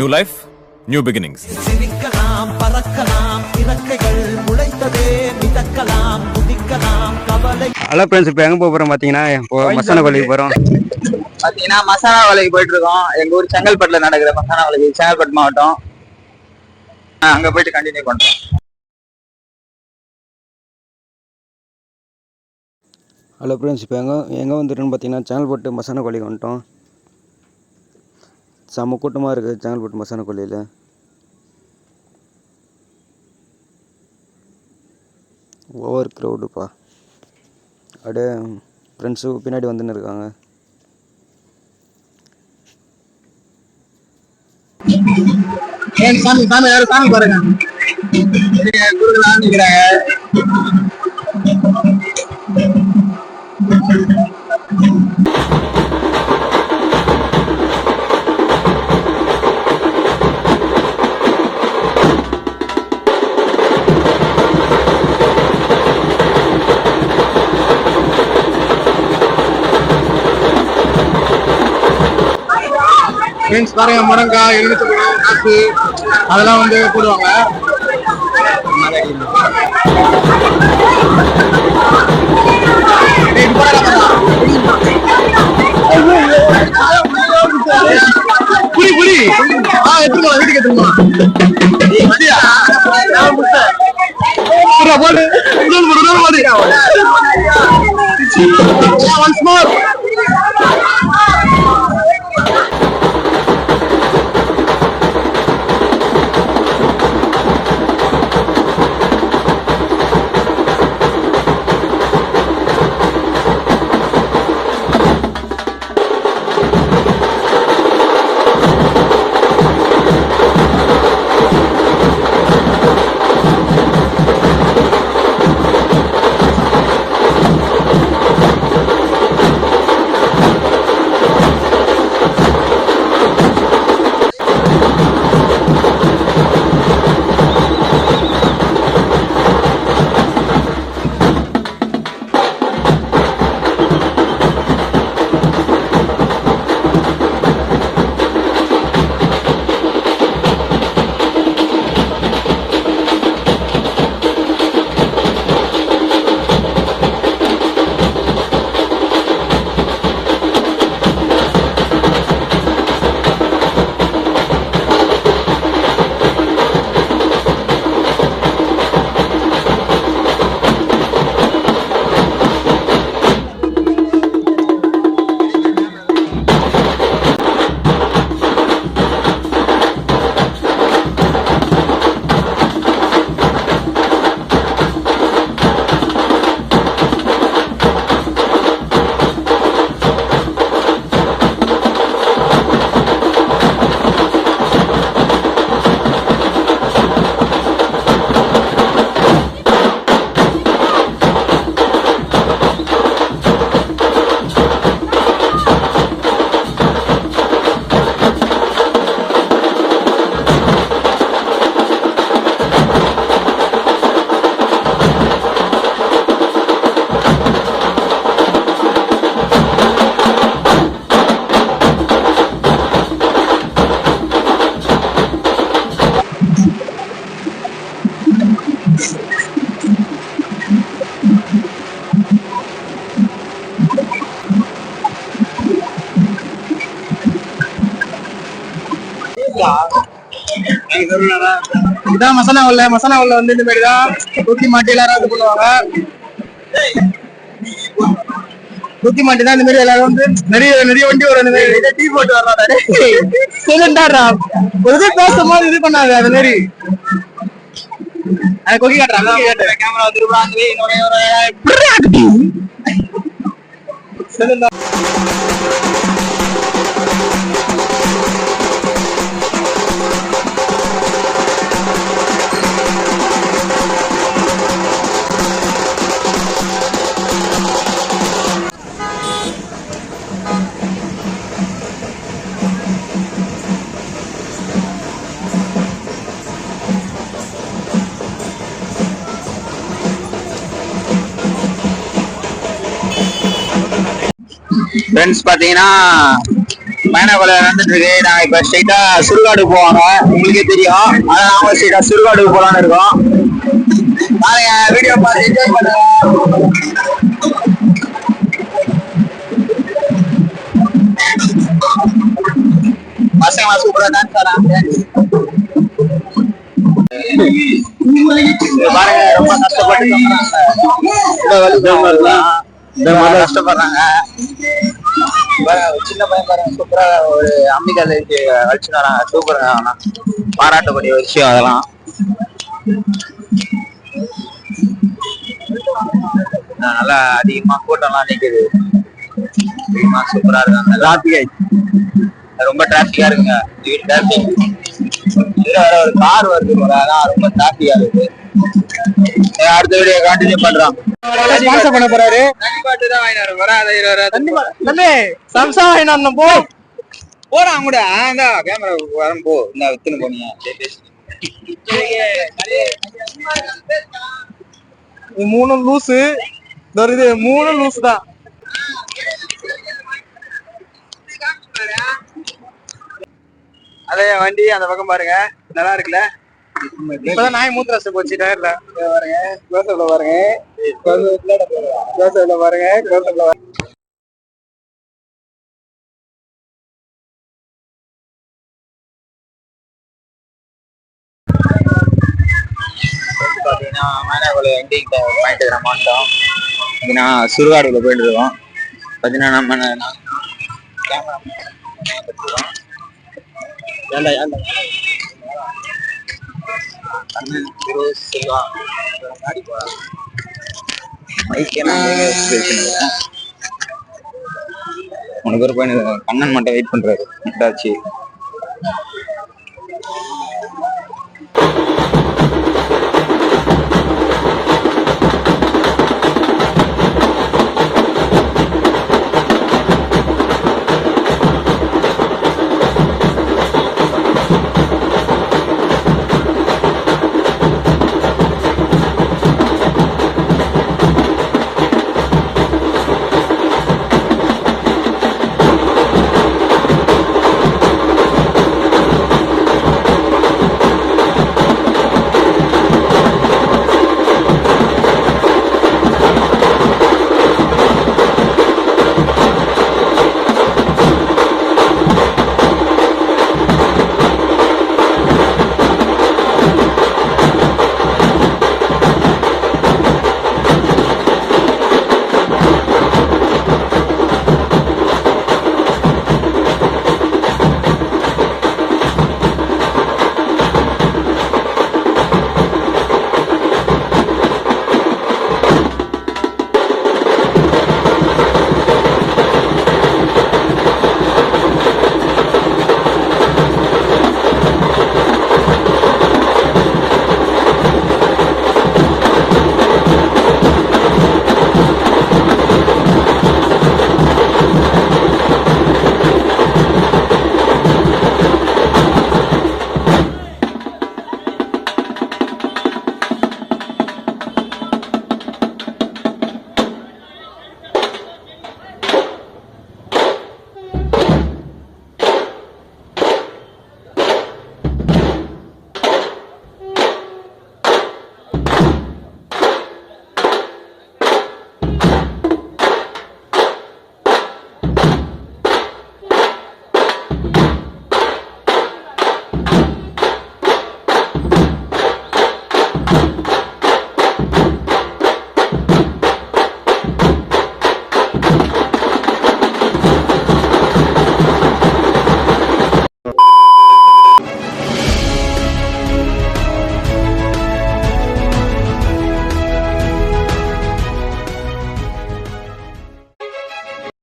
New life new beginnings சிரிக்கலாம் பறக்கலாம் இறக்கைகள் முளைத்ததே மிதக்கலாம் குதிக்கலாம் கவலை. ஹலோ ஃப்ரெண்ட்ஸ் இப்போ எங்கே போக போகிறோம் பார்த்தீங்கன்னா இப்போ மசாலா கோழிக்கு போகிறோம் பாத்தீங்கன்னா மசாலா வேலைக்கு போயிட்டு இருக்கோம். எங்க ஊர் செங்கல்பட்டுல நடக்கிற மசாலா வேலைக்கு செங்கல்பட்டு மாவட்டம். ஆ, அங்க போயிட்டு கண்டினியூ பண்றோம். ஹலோ ஃப்ரெண்ட்ஸ் இப்போ எங்கே எங்கே வந்துருக்குன்னு பார்த்தீங்கன்னா சேனல்பட்டு மசாலா கோழிக்கு வந்துட்டோம். செம்ம கூட்டமாக இருக்குது செங்கல்பட்டு மசான கோழியில் ஓவர் க்ரௌடுப்பா அப்படியே ஃப்ரெண்ட்ஸு பின்னாடி வந்துன்னு இருக்காங்க. சாமி சாமி யாரும் சாமி பாருங்க. ஃப்ரெண்ட்ஸ் பாருங்க முருங்காய் எலுமிச்சப்பழம் காசு அதெல்லாம் வந்து போடுவாங்க. போடா, புடி ஆ எடுத்துமா வீட்டுக்கு எடுத்துமா போடு. போடு போடு. போடு ஒன்ஸ் மோர் இதான் மசாலா உள்ள மசாலா உள்ள வந்து இந்த மாதிரி தான் தூக்கி மாட்டி எல்லாரும் இது பண்ணுவாங்க தூக்கி மாட்டி தான் இந்த மாதிரி எல்லாரும் வந்து நிறைய நிறைய வண்டி வரும் இந்த மாதிரி. டீ போட்டு வரலாம் சொல்லுண்டாடுறா ஒரு இது பேசும்போது இது பண்ணாங்க அந்த மாதிரி. அதை கொக்கி காட்டுறாங்க கேமரா வந்துருவாங்க சொல்லுண்டா ஃப்ரெண்ட்ஸ் பாத்தீங்கன்னா மேனகோல நடந்துட்டு இருக்கு. நாங்க இப்ப ஸ்ட்ரைட்டா சுடுகாடு போவாங்க. உங்களுக்கே தெரியும். ஆனா நாங்க ஸ்ட்ரைட்டா சுடுகாடு போலான்னு இருக்கோம். பாருங்க வீடியோ பார்த்து என்ஜாய் பண்ணுங்க. பசங்க சூப்பரா டான்ஸ் ஆடுறாங்க. பாருங்க ரொம்ப கஷ்டப்பட்டு ரொம்ப கஷ்டப்படுறாங்க. பாருங்க, ஒரு சின்ன பையன் பாருங்க சூப்பரா ஒரு அம்பிகால வச்சு வராங்க சூப்பர் பாராட்டக்கூடிய விஷயம் அதெல்லாம். நல்லா அதிகமா கூட்டம்லாம் நிக்குது. அதிகமா சூப்பரா இருக்காங்க. டிராபிக் ரொம்ப டிராபிக்கா இருக்குங்க. டிராபிக் இதுல ஒரு கார் வருது போல அதான் ரொம்ப டிராபிக்கா இருக்கு அடுத்த வீடியோ கண்டினியூ பண்றோம் ஸ்பான்சர் பண்ண போறாரு. தண்ணி தான் வாங்கிட்டு வர போறா அதை இருபது தண்ணி தம்பி சம்சா வரணும் போ. போடா கூட இந்த கேமரா வரும் போ. இந்த வித்துன்னு போனீங்க மூணு லூசு. இது மூணு லூசு தான். அதே வண்டி அந்த பக்கம் பாருங்க. நல்லா இருக்குல்ல? இப்பதான் நாய் மூத்திர போச்சு. டயர்ல பாருங்க. பாருங்க. பாருங்க. க்ளோஸ்அப்ல பார்த்தீங்கன்னா மேனாக்குள்ள எண்டிங் பாயிண்ட் நம்ம வந்துட்டோம் பார்த்தீங்கன்னா சுடுகாடுக்குள்ள போயிட்டு இருக்கோம். பார்த்தீங்கன்னா நம்ம கேமரா ஏண்டா ஏண்டா? கண்ணன் திரு செல்வா முன்னாடி போறான் மைக்கே கண்ணன் மட்டும் வெயிட் பண்றாரு. நட்டாச்சு